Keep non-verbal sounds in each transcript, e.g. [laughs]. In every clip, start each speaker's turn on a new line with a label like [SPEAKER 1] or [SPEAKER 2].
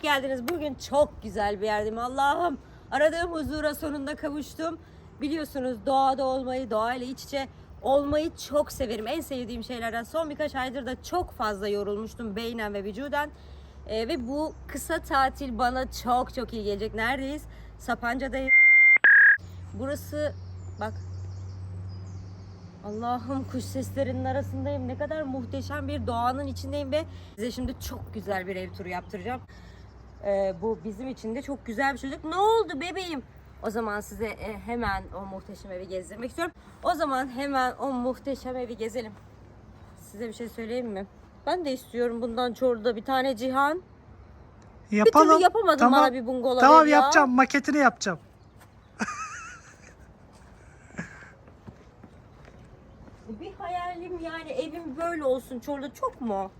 [SPEAKER 1] geldiniz. Bugün çok güzel bir yerdeyim. Allah'ım aradığım huzura sonunda kavuştum. Biliyorsunuz doğada olmayı, doğayla iç içe olmayı çok severim. En sevdiğim şeylerden son birkaç aydır da çok fazla yorulmuştum beynen ve vücuden. Ee, ve bu kısa tatil bana çok çok iyi gelecek. Neredeyiz? Sapanca'dayız. Burası bak Allah'ım kuş seslerinin arasındayım. Ne kadar muhteşem bir doğanın içindeyim ve size şimdi çok güzel bir ev turu yaptıracağım. Ee, bu bizim için de çok güzel bir çocuk. Ne oldu bebeğim? O zaman size e, hemen o muhteşem evi gezdirmek istiyorum. O zaman hemen o muhteşem evi gezelim. Size bir şey söyleyeyim mi? Ben de istiyorum bundan Çorlu'da bir tane Cihan. Bir türlü yapamadın bana bir bungalov
[SPEAKER 2] Tamam
[SPEAKER 1] ya.
[SPEAKER 2] yapacağım. Maketini yapacağım.
[SPEAKER 1] Bir hayalim yani evim böyle olsun Çorlu çok mu?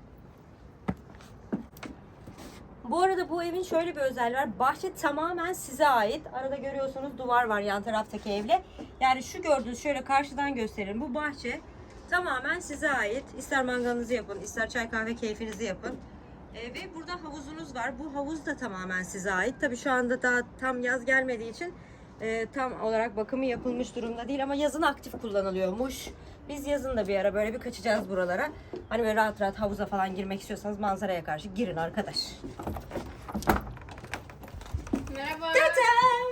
[SPEAKER 1] Bu arada bu evin şöyle bir özelliği var. Bahçe tamamen size ait. Arada görüyorsunuz duvar var yan taraftaki evle. Yani şu gördüğünüz şöyle karşıdan gösterelim. Bu bahçe tamamen size ait. İster mangalınızı yapın, ister çay kahve keyfinizi yapın. Ee, ve burada havuzunuz var. Bu havuz da tamamen size ait. Tabii şu anda daha tam yaz gelmediği için e, tam olarak bakımı yapılmış durumda değil ama yazın aktif kullanılıyormuş. Biz yazın da bir ara böyle bir kaçacağız buralara. Hani böyle rahat rahat havuza falan girmek istiyorsanız manzaraya karşı girin arkadaş.
[SPEAKER 3] Merhaba.
[SPEAKER 1] Tadam!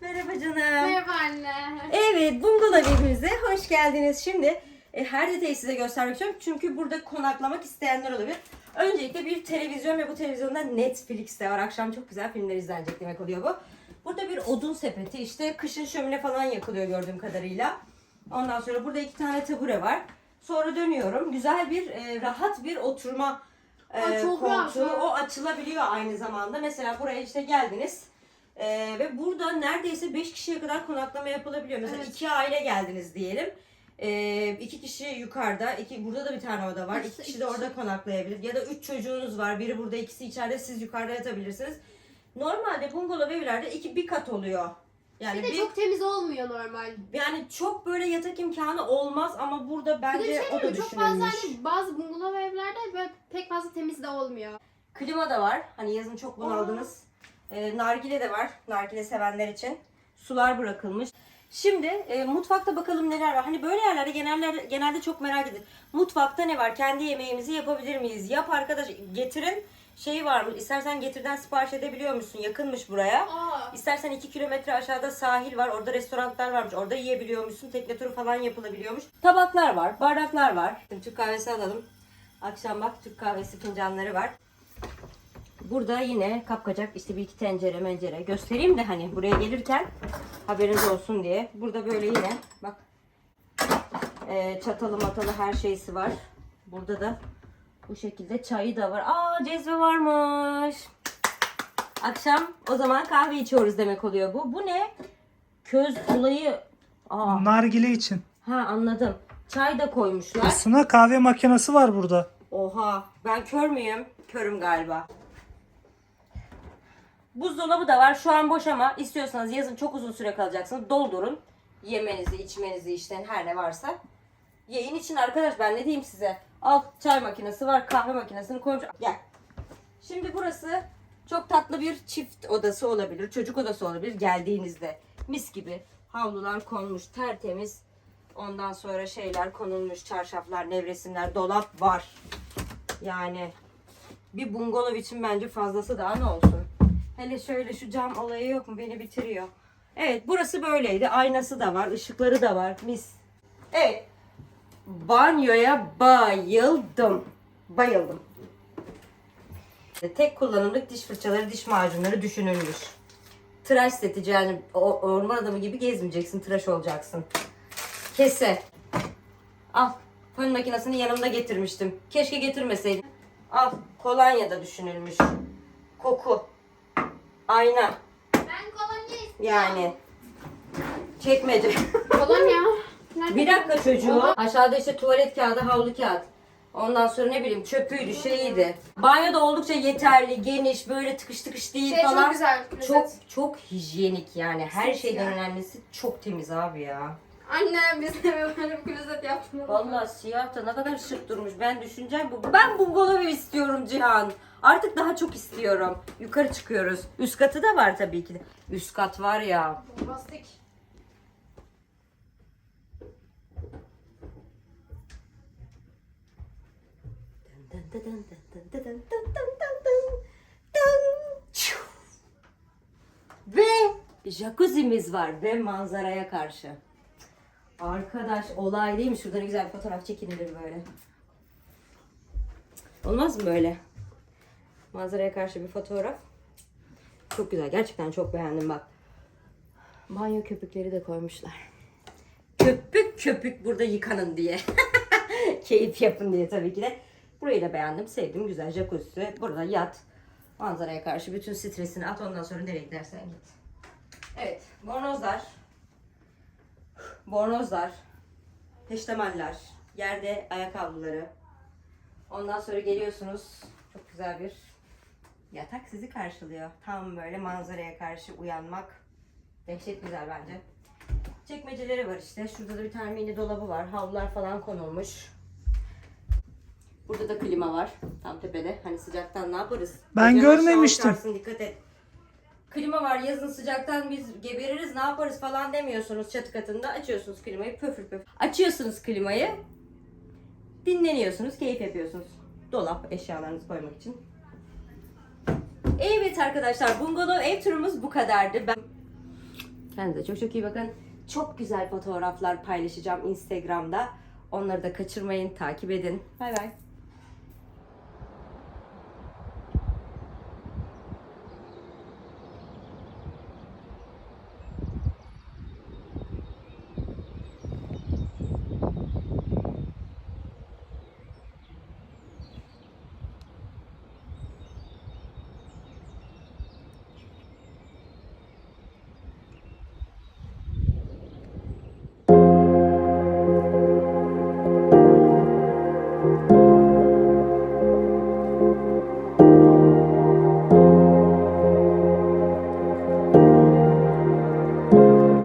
[SPEAKER 1] Merhaba canım.
[SPEAKER 3] Merhaba anne.
[SPEAKER 1] Evet, bungalov evimize hoş geldiniz. Şimdi e, her detayı size göstermek istiyorum. Çünkü burada konaklamak isteyenler olabilir. Öncelikle bir televizyon ve bu televizyonda Netflix'te var. Akşam çok güzel filmler izlenecek demek oluyor bu. Burada bir odun sepeti. işte kışın şömine falan yakılıyor gördüğüm kadarıyla. Ondan sonra burada iki tane tabure var. Sonra dönüyorum. Güzel bir, e, rahat bir oturma e,
[SPEAKER 3] Aa, çok rahat
[SPEAKER 1] koltuğu.
[SPEAKER 3] ya.
[SPEAKER 1] O açılabiliyor aynı zamanda. Mesela buraya işte geldiniz. Ee, ve burada neredeyse 5 kişiye kadar konaklama yapılabiliyor. Mesela
[SPEAKER 3] Evet.
[SPEAKER 1] iki aile geldiniz diyelim. Ee, iki kişi yukarıda, iki burada da bir tane oda var.
[SPEAKER 3] İşte
[SPEAKER 1] iki kişi
[SPEAKER 3] iki
[SPEAKER 1] de orada konaklayabilir. Ya da üç çocuğunuz var. Biri burada, ikisi içeride. Siz yukarıda yatabilirsiniz. Normalde bungalov evlerde iki bir kat oluyor. Yani
[SPEAKER 3] Bir de
[SPEAKER 1] bir,
[SPEAKER 3] çok temiz olmuyor normal.
[SPEAKER 1] yani çok böyle yatak imkanı olmaz ama burada
[SPEAKER 3] Bir de
[SPEAKER 1] bence
[SPEAKER 3] bir şey
[SPEAKER 1] o da
[SPEAKER 3] diyeyim mi? çok fazla
[SPEAKER 1] düşünülmüş.
[SPEAKER 3] hani bazı bungalov evlerde böyle pek fazla temiz de olmuyor.
[SPEAKER 1] Klima da var. Hani yazın çok bunaldınız. Ee, nargile de var. Nargile sevenler için. Sular bırakılmış. Şimdi e, mutfakta bakalım neler var. Hani böyle yerlerde genelde, genelde çok merak edilir. Mutfakta ne var? Kendi yemeğimizi yapabilir miyiz? Yap arkadaş. Getirin. Şey var mı? İstersen getirden sipariş edebiliyor musun? Yakınmış buraya.
[SPEAKER 3] Aa.
[SPEAKER 1] İstersen 2 kilometre aşağıda sahil var. Orada restoranlar varmış. Orada yiyebiliyormuşsun. Tekne turu falan yapılabiliyormuş. Tabaklar var. Bardaklar var. Şimdi Türk kahvesi alalım. Akşam bak Türk kahvesi fincanları var. Burada yine kapkacak işte bir iki tencere mencere göstereyim de hani buraya gelirken haberiniz olsun diye. Burada böyle yine bak e, çatalı matalı her şeysi var. Burada da bu şekilde çayı da var. Aa cezve varmış. Akşam o zaman kahve içiyoruz demek oluyor bu. Bu ne? Köz olayı. Aa,
[SPEAKER 2] Nargile için.
[SPEAKER 1] ha anladım. Çay da koymuşlar.
[SPEAKER 2] Aslında kahve makinesi var burada.
[SPEAKER 1] Oha ben kör müyüm? Körüm galiba. Buzdolabı da var. Şu an boş ama istiyorsanız yazın çok uzun süre kalacaksınız. Doldurun. Yemenizi, içmenizi işte her ne varsa. Yayın için arkadaş ben ne diyeyim size. Al çay makinesi var. Kahve makinesini koymuş. Gel. Şimdi burası çok tatlı bir çift odası olabilir. Çocuk odası olabilir geldiğinizde. Mis gibi havlular konmuş tertemiz. Ondan sonra şeyler konulmuş. Çarşaflar, nevresimler, dolap var. Yani bir bungalov için bence fazlası daha ne olsun. Hele şöyle şu cam olayı yok mu? Beni bitiriyor. Evet burası böyleydi. Aynası da var. ışıkları da var. Mis. Evet. Banyoya bayıldım. Bayıldım. Tek kullanımlık diş fırçaları, diş macunları düşünülmüş. Tıraş seti yani orman adamı gibi gezmeyeceksin, tıraş olacaksın. Kese. Al. Fön makinesini yanımda getirmiştim. Keşke getirmeseydim. Al. Kolonya da düşünülmüş. Koku. Ayna.
[SPEAKER 3] Ben kolonya istiyorum.
[SPEAKER 1] Yani. Çekmece.
[SPEAKER 3] Kolonya. [laughs]
[SPEAKER 1] Bir dakika çocuğu. Aşağıda işte tuvalet kağıdı, havlu kağıt. Ondan sonra ne bileyim çöpüydü, şeyiydi. Banyo da oldukça yeterli, geniş, böyle tıkış tıkış değil
[SPEAKER 3] Şey
[SPEAKER 1] falan.
[SPEAKER 3] çok güzel. klozet.
[SPEAKER 1] Çok çok hijyenik yani. Her
[SPEAKER 3] Simsiyah.
[SPEAKER 1] şeyden önemlisi çok temiz abi ya.
[SPEAKER 3] Anne biz de böyle bir klozet yaptım.
[SPEAKER 1] Vallahi siyah da ne kadar şık durmuş. Ben düşüneceğim bu. Ben bungalov ev istiyorum Cihan. Artık daha çok istiyorum. Yukarı çıkıyoruz. Üst katı da var tabii ki de. Üst kat var ya.
[SPEAKER 3] Bombastik.
[SPEAKER 1] Ve jacuzzi'miz var ve manzaraya karşı. Arkadaş olay değil mi? Şurada ne güzel bir fotoğraf çekinilir böyle. Olmaz mı böyle? Manzaraya karşı bir fotoğraf. Çok güzel. Gerçekten çok beğendim bak. Banyo köpükleri de koymuşlar. Köpük köpük burada yıkanın diye. [laughs] Keyif yapın diye tabii ki de. Burayı da beğendim. Sevdim. Güzel jacuzzi. Burada yat. Manzaraya karşı bütün stresini at. Ondan sonra nereye gidersen git. Evet. Bornozlar. Bornozlar. Peştemaller. Yerde ayakkabıları. Ondan sonra geliyorsunuz. Çok güzel bir yatak sizi karşılıyor. Tam böyle manzaraya karşı uyanmak. Dehşet güzel bence. Çekmeceleri var işte. Şurada da bir tane mini dolabı var. Havlular falan konulmuş. Burada da klima var. Tam tepede. Hani sıcaktan ne yaparız?
[SPEAKER 2] Ben
[SPEAKER 1] aşağı
[SPEAKER 2] görmemiştim.
[SPEAKER 1] uçarsın, dikkat et. Klima var. Yazın sıcaktan biz gebeririz ne yaparız falan demiyorsunuz çatı katında. Açıyorsunuz klimayı pöfür pöfür. Açıyorsunuz klimayı. Dinleniyorsunuz. Keyif yapıyorsunuz. Dolap eşyalarınızı koymak için. Evet arkadaşlar bungalov ev turumuz bu kadardı. Ben Kendinize çok çok iyi bakın. Çok güzel fotoğraflar paylaşacağım Instagram'da. Onları da kaçırmayın, takip edin. Bay bay.